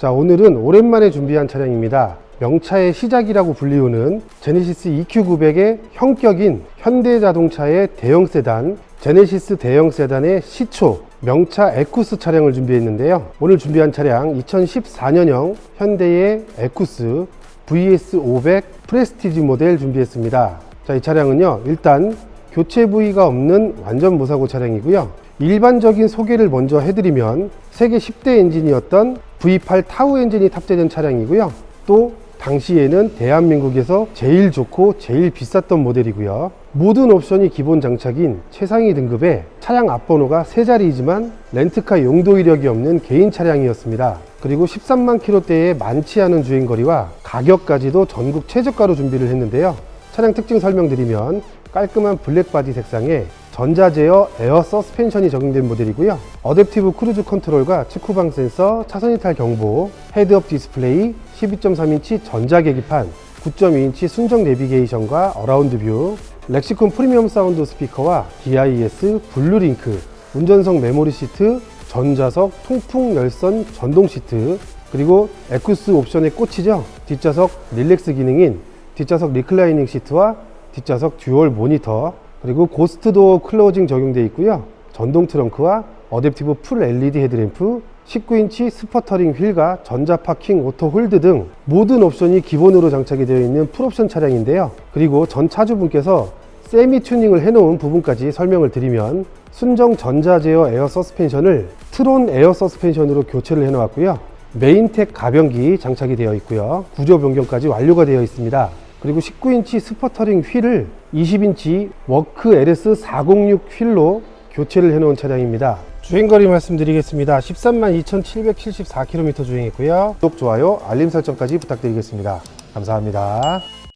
자, 오늘은 오랜만에 준비한 차량입니다. 명차의 시작이라고 불리우는 제네시스 EQ900의 형격인 현대자동차의 대형 세단, 제네시스 대형 세단의 시초, 명차 에쿠스 차량을 준비했는데요. 오늘 준비한 차량 2014년형 현대의 에쿠스 VS500 프레스티지 모델 준비했습니다. 자, 이 차량은요, 일단 교체 부위가 없는 완전 무사고 차량이고요. 일반적인 소개를 먼저 해드리면 세계 10대 엔진이었던 V8 타우 엔진이 탑재된 차량이고요. 또 당시에는 대한민국에서 제일 좋고 제일 비쌌던 모델이고요. 모든 옵션이 기본 장착인 최상위 등급의 차량 앞번호가 세 자리이지만 렌트카 용도 이력이 없는 개인 차량이었습니다. 그리고 13만 킬로대의 많지 않은 주행거리와 가격까지도 전국 최저가로 준비를 했는데요. 차량 특징 설명드리면 깔끔한 블랙 바디 색상에 전자제어 에어 서스펜션이 적용된 모델이고요. 어댑티브 크루즈 컨트롤과 측후방 센서, 차선 이탈 경보, 헤드업 디스플레이, 12.3인치 전자 계기판, 9.2인치 순정 내비게이션과 어라운드 뷰, 렉시콘 프리미엄 사운드 스피커와 DIS, 블루링크, 운전석 메모리 시트, 전자석 통풍 열선 전동 시트, 그리고 에쿠스 옵션의 꽃이죠. 뒷좌석 릴렉스 기능인 뒷좌석 리클라이닝 시트와 뒷좌석 듀얼 모니터 그리고 고스트 도어 클로징 적용되어 있고요. 전동 트렁크와 어댑티브 풀 LED 헤드램프 19인치 스퍼터링 휠과 전자 파킹 오토 홀드 등 모든 옵션이 기본으로 장착이 되어 있는 풀옵션 차량인데요. 그리고 전 차주분께서 세미 튜닝을 해놓은 부분까지 설명을 드리면 순정 전자 제어 에어 서스펜션을 트론 에어 서스펜션으로 교체를 해놓았고요. 메인텍 가변기 장착이 되어 있고요. 구조 변경까지 완료가 되어 있습니다. 그리고 19인치 스퍼터링 휠을 20인치 워크 LS406 휠로 교체를 해놓은 차량입니다. 주행거리 말씀드리겠습니다. 13만 2,774km 주행했고요. 구독, 좋아요, 알림 설정까지 부탁드리겠습니다. 감사합니다.